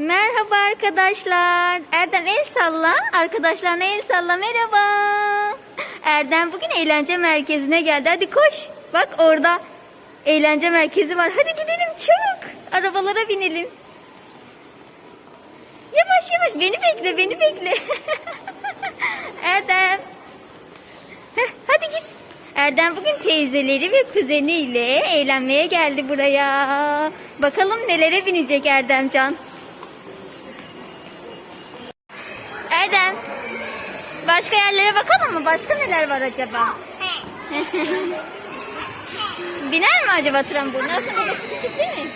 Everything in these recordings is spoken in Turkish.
Merhaba arkadaşlar. Erdem el salla. Arkadaşlarına el salla. Merhaba. Erdem bugün eğlence merkezine geldi. Hadi koş. Bak orada eğlence merkezi var. Hadi gidelim çabuk. Arabalara binelim. Yavaş yavaş beni bekle beni bekle. Erdem. Heh, hadi git. Erdem bugün teyzeleri ve kuzeniyle eğlenmeye geldi buraya. Bakalım nelere binecek Erdemcan. Erdem. Başka yerlere bakalım mı? Başka neler var acaba? Biner mi acaba trambolin? Aslında babası küçük değil mi?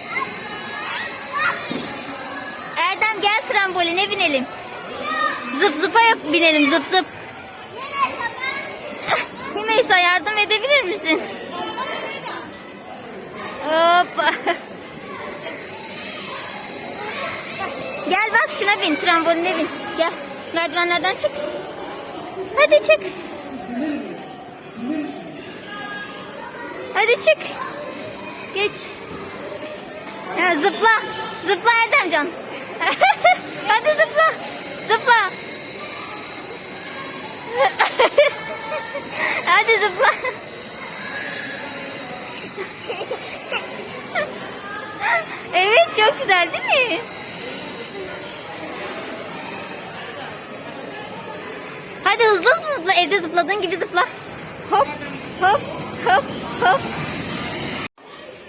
Erdem gel tramboline binelim. Zıp zıpa yap binelim zıp zıp. Hümeysa yardım edebilir misin? Hoppa. Gel bak şuna bin tramboline bin. Gel merdivenlerden çık. Hadi çık. Hadi çık. Geç. Ya, zıpla. Zıpla Erdemcan. Hadi zıpla. Zıpla. Hadi zıpla. Evet çok güzel değil mi? Hadi hızlı hızlı zıpla. Evde zıpladığın gibi zıpla. Hop hop hop hop.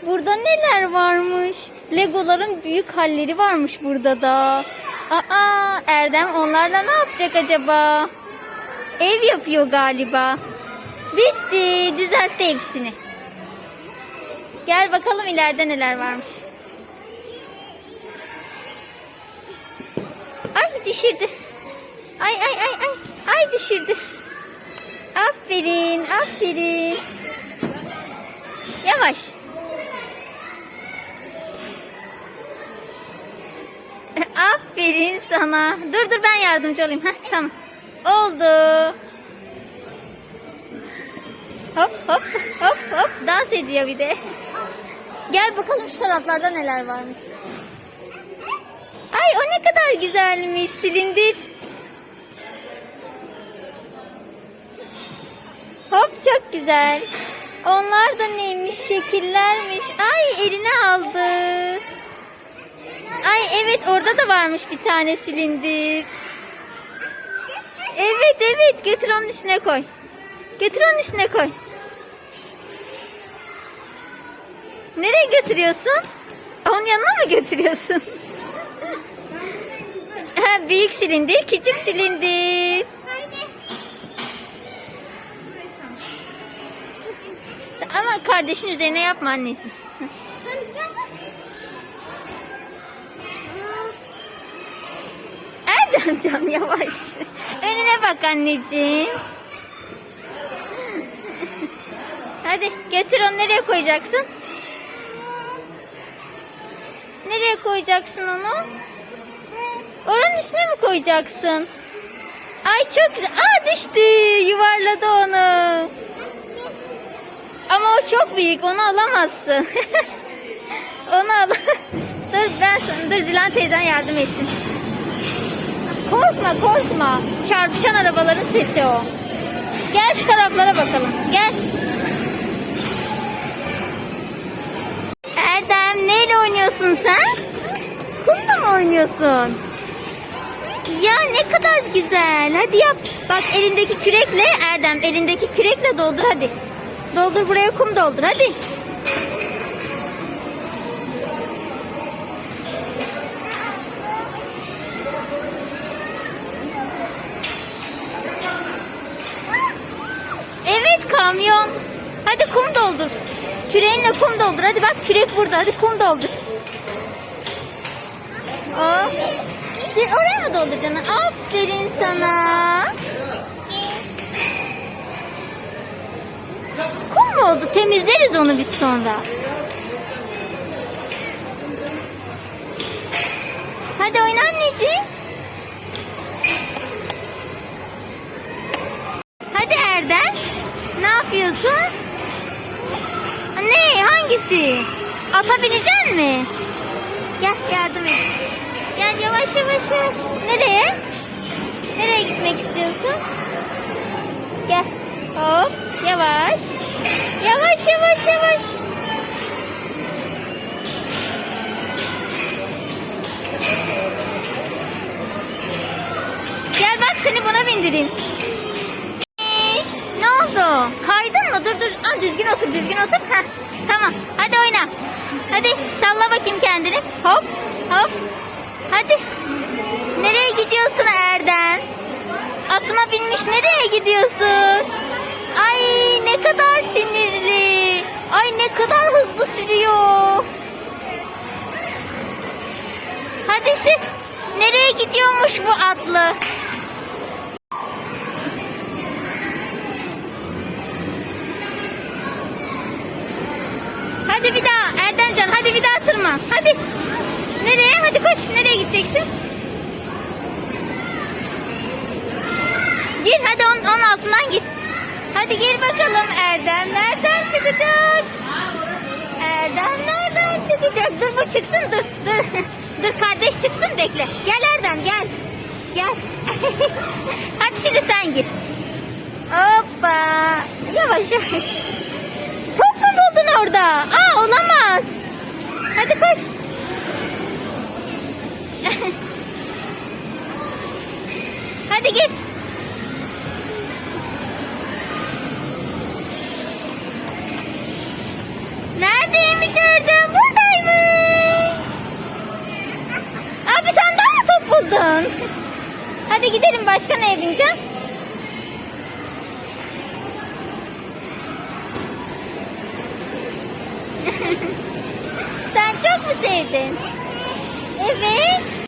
Burada neler varmış? Legoların büyük halleri varmış burada da. Aa Erdem onlarla ne yapacak acaba? Ev yapıyor galiba. Bitti. Düzeltti hepsini. Gel bakalım ileride neler varmış. Ay düşürdü. Ay ay ay ay. Ay düşürdü. Aferin, aferin. Yavaş. Aferin sana. Dur dur ben yardımcı olayım. Heh, tamam. Oldu. Hop hop hop hop dans ediyor bir de. Gel bakalım şu taraflarda neler varmış. Ay o ne kadar güzelmiş silindir. Hop çok güzel. Onlar da neymiş şekillermiş. Ay eline aldı. Ay evet orada da varmış bir tane silindir. Evet evet götür onun üstüne koy. Götür onun üstüne koy. Nereye götürüyorsun? Onun yanına mı götürüyorsun? ha, büyük silindir, küçük silindir. Kardeşin üzerine yapma anneciğim. Erdemcan yavaş. Önüne bak anneciğim. Hadi götür onu nereye koyacaksın? Nereye koyacaksın onu? Oranın üstüne mi koyacaksın? Ay çok güzel. Aa düştü. Yuvarladı onu. Ama o çok büyük. Onu alamazsın. onu al. dur ben sana, dur Zilan teyzen yardım etsin. Korkma korkma. Çarpışan arabaların sesi o. Gel şu taraflara bakalım. Gel. Erdem neyle oynuyorsun sen? Kumla mı oynuyorsun? Ya ne kadar güzel. Hadi yap. Bak elindeki kürekle Erdem elindeki kürekle doldur hadi. Doldur buraya kum doldur hadi. Evet kamyon. Hadi kum doldur. Küreğinle kum doldur. Hadi bak kürek burada. Hadi kum doldur. Aa, oraya mı dolduracaksın? Aferin sana. Kum mu oldu? Temizleriz onu biz sonra. Hadi oyna anneciğim. Hadi Erdem. Ne yapıyorsun? Ne? Hangisi? Ata binecek mi? Gel yardım et. Gel yavaş. yavaş yavaş? Nereye seni buna bindireyim. Ne oldu? Kaydın mı? Dur dur. Aa, düzgün otur düzgün otur. Heh, tamam. Hadi oyna. Hadi salla bakayım kendini. Hop hop. Hadi. Nereye gidiyorsun Erden? Atına binmiş nereye gidiyorsun? Ay ne kadar sinirli. Ay ne kadar hızlı sürüyor. Hadi sür. Nereye gidiyormuş bu atlı? Bir daha tırman. Hadi. Nereye? Hadi koş. Nereye gideceksin? Gir hadi onun, onun altından gir. Hadi gir bakalım Erdem nereden çıkacak? Erdem nereden çıkacak? Dur bu çıksın dur dur. dur kardeş çıksın bekle. Gel Erdem gel. Gel. hadi şimdi sen gir. Hoppa. Yavaş yavaş. Hadi koş. Hadi git. Neredeymiş Erdem? Buradaymış. Bir tane daha mı top buldun? Hadi gidelim başka bineceksin? Sen çok mu sevdin? Evet.